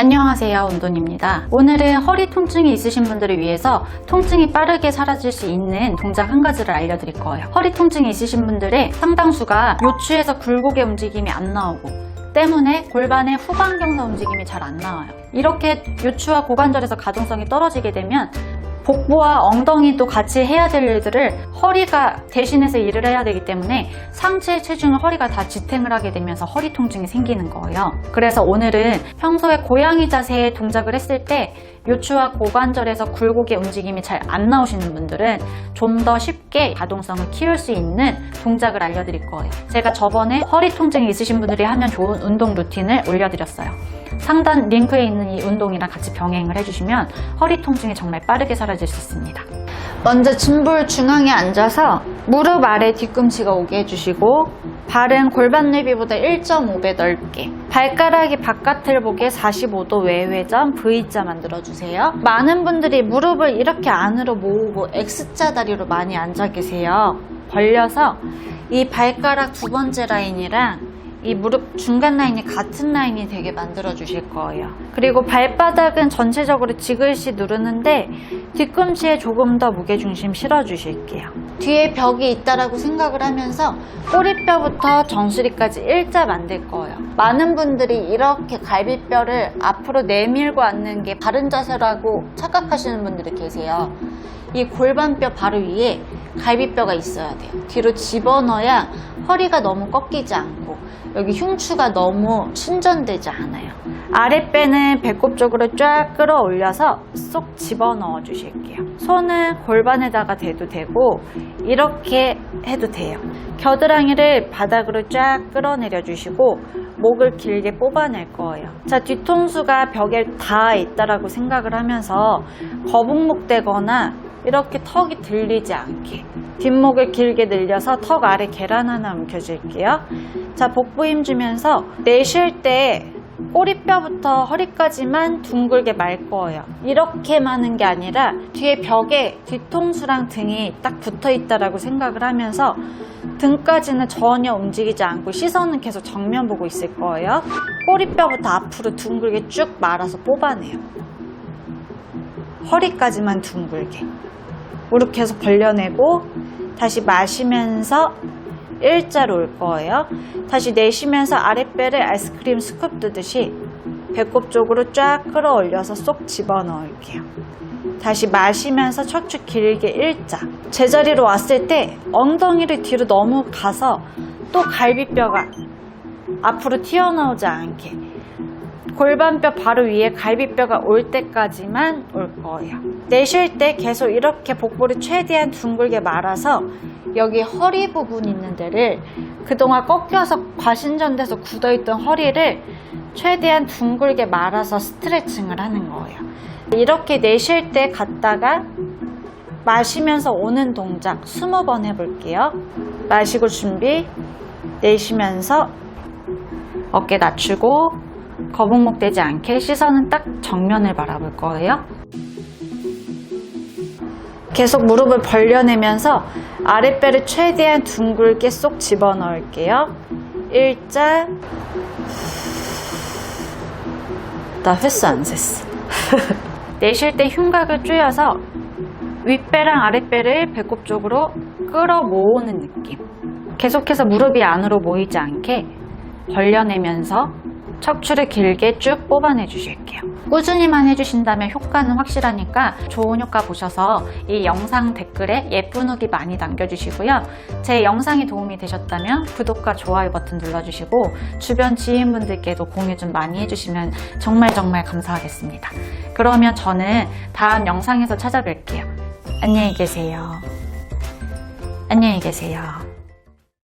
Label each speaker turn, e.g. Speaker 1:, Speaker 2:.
Speaker 1: 안녕하세요 운돈입니다. 오늘은 허리 통증이 있으신 분들을 위해서 통증이 빠르게 사라질 수 있는 동작 한 가지를 알려드릴 거예요. 허리 통증이 있으신 분들의 상당수가 요추에서 굴곡의 움직임이 안 나오고 때문에 골반의 후방경사 움직임이 잘 안 나와요. 이렇게 요추와 고관절에서 가동성이 떨어지게 되면 복부와 엉덩이도 같이 해야 될 일들을 허리가 대신해서 일을 해야 되기 때문에 상체의 체중을 허리가 다 지탱을 하게 되면서 허리 통증이 생기는 거예요. 그래서 오늘은 평소에 고양이 자세의 동작을 했을 때 요추와 고관절에서 굴곡의 움직임이 잘 안 나오시는 분들은 좀 더 쉽게 가동성을 키울 수 있는 동작을 알려드릴 거예요. 제가 저번에 허리 통증이 있으신 분들이 하면 좋은 운동 루틴을 올려드렸어요. 상단 링크에 있는 이 운동이랑 같이 병행을 해주시면 허리 통증이 정말 빠르게 사라질 수 있습니다. 먼저 짐볼 중앙에 앉아서 무릎 아래 뒤꿈치가 오게 해주시고 발은 골반 내비보다 1.5배 넓게 발가락이 바깥을 보게 45도 외회전 V자 만들어주세요. 많은 분들이 무릎을 이렇게 안으로 모으고 X자 다리로 많이 앉아 계세요. 벌려서 이 발가락 두 번째 라인이랑 이 무릎 중간 라인이 같은 라인이 되게 만들어 주실 거예요. 그리고 발바닥은 전체적으로 지그시 누르는데 뒤꿈치에 조금 더 무게중심 실어 주실게요. 뒤에 벽이 있다라고 생각을 하면서 꼬리뼈부터 정수리까지 일자 만들 거예요. 많은 분들이 이렇게 갈비뼈를 앞으로 내밀고 앉는 게 바른 자세라고 착각하시는 분들이 계세요. 이 골반뼈 바로 위에 갈비뼈가 있어야 돼요. 뒤로 집어넣어야 허리가 너무 꺾이지 않고 여기 흉추가 너무 충전되지 않아요. 아랫배는 배꼽 쪽으로 쫙 끌어올려서 쏙 집어넣어 주실게요. 손은 골반에다가 대도 되고 이렇게 해도 돼요. 겨드랑이를 바닥으로 쫙 끌어내려 주시고 목을 길게 뽑아낼 거예요. 자, 뒤통수가 벽에 닿아 있다라고 생각을 하면서 거북목 되거나 이렇게 턱이 들리지 않게 뒷목을 길게 늘려서 턱 아래 계란 하나 움켜줄게요. 자, 복부 힘 주면서 내쉴 때 꼬리뼈부터 허리까지만 둥글게 말 거예요. 이렇게 마는 게 아니라 뒤에 벽에 뒤통수랑 등이 딱 붙어 있다라고 생각을 하면서 등까지는 전혀 움직이지 않고 시선은 계속 정면 보고 있을 거예요. 꼬리뼈부터 앞으로 둥글게 쭉 말아서 뽑아내요. 허리까지만 둥글게. 무릎 계속 벌려내고 다시 마시면서 일자로 올 거예요. 다시 내쉬면서 아랫배를 아이스크림 스쿱 뜨듯이 배꼽 쪽으로 쫙 끌어올려서 쏙 집어넣을게요. 다시 마시면서 척추 길게 일자. 제자리로 왔을 때 엉덩이를 뒤로 너무 가서 또 갈비뼈가 앞으로 튀어나오지 않게 골반뼈 바로 위에 갈비뼈가 올 때까지만 올 거예요. 내쉴 때 계속 이렇게 복부를 최대한 둥글게 말아서 여기 허리 부분 있는 데를 그동안 꺾여서 과신전돼서 굳어있던 허리를 최대한 둥글게 말아서 스트레칭을 하는 거예요. 이렇게 내쉴 때 갔다가 마시면서 오는 동작 20번 해볼게요. 마시고 준비, 내쉬면서 어깨 낮추고 거북목 되지 않게 시선은 딱 정면을 바라볼 거예요. 계속 무릎을 벌려내면서 아랫배를 최대한 둥글게 쏙 집어넣을게요. 일자. 나 횟수 안 셌어. 내쉴 때 흉곽을 조여서 윗배랑 아랫배를 배꼽 쪽으로 끌어 모으는 느낌. 계속해서 무릎이 안으로 모이지 않게 벌려내면서 척추를 길게 쭉 뽑아내 주실게요. 꾸준히만 해주신다면 효과는 확실하니까 좋은 효과 보셔서 이 영상 댓글에 예쁜 후기 많이 남겨주시고요. 제 영상이 도움이 되셨다면 구독과 좋아요 버튼 눌러주시고 주변 지인분들께도 공유 좀 많이 해주시면 정말 정말 감사하겠습니다. 그러면 저는 다음 영상에서 찾아뵐게요. 안녕히 계세요. 안녕히 계세요.